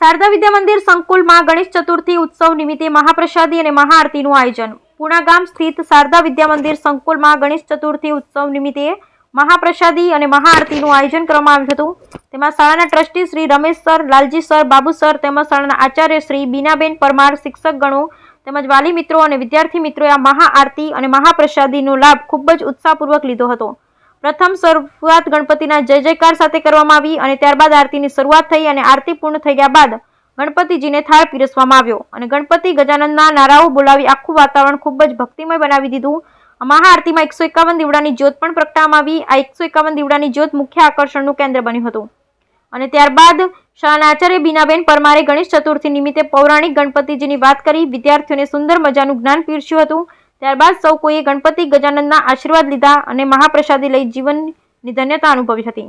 શારદા વિદ્યા મંદિર સંકુલમાં ગણેશ ચતુર્થી ઉત્સવ નિમિત્તે મહાપ્રસાદી અને મહાઆરતીનું આયોજન. પુણા ગામ સ્થિત શારદા વિદ્યા મંદિર સંકુલમાં ગણેશ ચતુર્થી ઉત્સવ નિમિત્તે મહાપ્રસાદી અને મહાઆરતીનું આયોજન કરવામાં આવ્યું હતું. તેમાં શાળાના trustee Shri Ramesh sir, Lalji sir, Babu sir તેમજ શાળાના આચાર્ય શ્રી બીનાબેન પરમાર, શિક્ષક ગણો તેમજ વાલી મિત્રો અને વિદ્યાર્થી મિત્રોએ આ મહાઆરતી અને મહાપ્રસાદીનો લાભ ખૂબ જ ઉત્સાહપૂર્વક લીધો હતો. પ્રથમ શરૂઆત ગણપતિના જય જયકાર સાથે કરવામાં આવી અને ત્યારબાદ આરતીની શરૂઆત થઈ અને આરતી પૂર્ણ થઈ ગયા બાદ ગણપતિજીને થાળ પીરસવામાં આવ્યો અને ગણપતિ ગજાનંદના નારાઓ બોલાવી આખું વાતાવરણ ખૂબ જ ભક્તિમય બનાવી દીધું. મહાઆરતીમાં એકસો એકાવન દીવડાની જ્યોત પણ પ્રગટાવવામાં આવી. આ એકસો એકાવન દીવડાની જ્યોત મુખ્ય આકર્ષણનું કેન્દ્ર બન્યું હતું. અને ત્યારબાદ શાળાના આચાર્ય બીનાબેન પરમારે ગણેશ ચતુર્થી નિમિત્તે પૌરાણિક ગણપતિજીની વાત કરી. વિદ્યાર્થીઓને સુંદર મજાનું જ્ઞાન પીરસ્યું હતું. ત્યારબાદ સૌ કોઈએ ગણપતિ ગજાનંદના આશીર્વાદ લીધા અને મહાપ્રસાદી લઈ જીવનની ધન્યતા અનુભવી હતી.